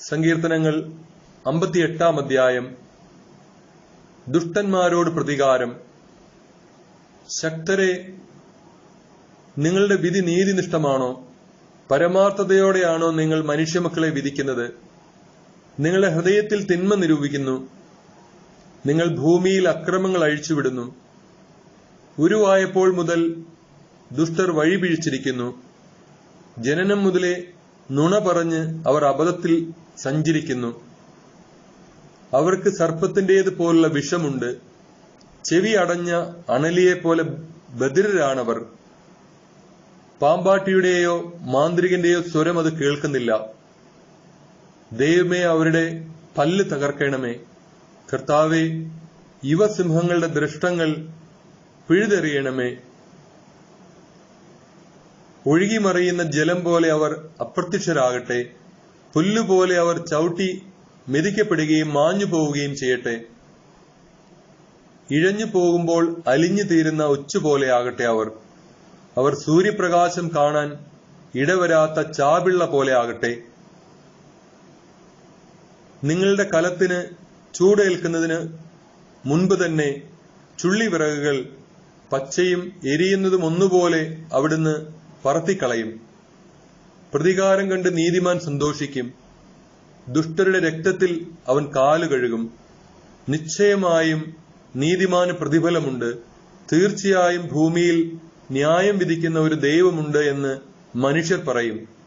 സങ്കീർത്തനങ്ങൾ അമ്പത്തിയെട്ടാം അധ്യായം. ദുഷ്ടന്മാരോട് പ്രതികാരം. ശക്തരെ നിങ്ങളുടെ വിധി നീതിനിഷ്ഠമാണോ? പരമാർത്ഥതയോടെയാണോ നിങ്ങൾ മനുഷ്യമക്കളെ വിധിക്കുന്നത്? നിങ്ങളുടെ ഹൃദയത്തിൽ തിന്മ നിരൂപിക്കുന്നു. നിങ്ങൾ ഭൂമിയിൽ അക്രമങ്ങൾ അഴിച്ചുവിടുന്നു. ഉരുവായപ്പോൾ മുതൽ ദുഷ്ടർ വഴിപിഴിച്ചിരിക്കുന്നു. ജനനം മുതലേ നുണ പറഞ്ഞ് അവർ അബദ്ധത്തിൽ സഞ്ചരിക്കുന്നു. അവർക്ക് സർപ്പത്തിന്റേത് പോലുള്ള വിഷമുണ്ട്. ചെവി അടഞ്ഞ അണലിയെപ്പോലെ ബദിരരാണവർ പാമ്പാട്ടിയുടെയോ മാന്ത്രികന്റെയോ സ്വരം അത് കേൾക്കുന്നില്ല. ദൈവമേ അവരുടെ പല്ല് തകർക്കണമേ. കർത്താവെ യുവസിംഹങ്ങളുടെ ദൃഷ്ടങ്ങൾ പിഴുതെറിയണമേ. ഒഴുകിമറിയുന്ന ജലം പോലെ അവർ അപ്രത്യക്ഷരാകട്ടെ. പുല്ലുപോലെ അവർ ചവിട്ടി മെതിക്കപ്പെടുകയും മാഞ്ഞു പോവുകയും ചെയ്യട്ടെ. ഇഴഞ്ഞു പോകുമ്പോൾ അലിഞ്ഞു തീരുന്ന ഉച്ചുപോലെ ആകട്ടെ അവർ. അവർ സൂര്യപ്രകാശം കാണാൻ ഇടവരാത്ത ചാപിള്ള പോലെ ആകട്ടെ. നിങ്ങളുടെ കലത്തിന് ചൂടേൽക്കുന്നതിന് മുൻപ് തന്നെ ചുള്ളിവിറകുകൾ പച്ചയും എരിയുന്നതും ഒന്നുപോലെ അവിടുന്ന് പറത്തിക്കളയും. പ്രതികാരം കണ്ട് നീതിമാൻ സന്തോഷിക്കും. ദുഷ്ടരുടെ രക്തത്തിൽ അവൻ കാലു കഴുകും. നിശ്ചയമായും നീതിമാന് പ്രതിഫലമുണ്ട്. തീർച്ചയായും ഭൂമിയിൽ ന്യായം വിധിക്കുന്ന ഒരു ദൈവമുണ്ട് എന്ന് മനുഷ്യർ പറയും.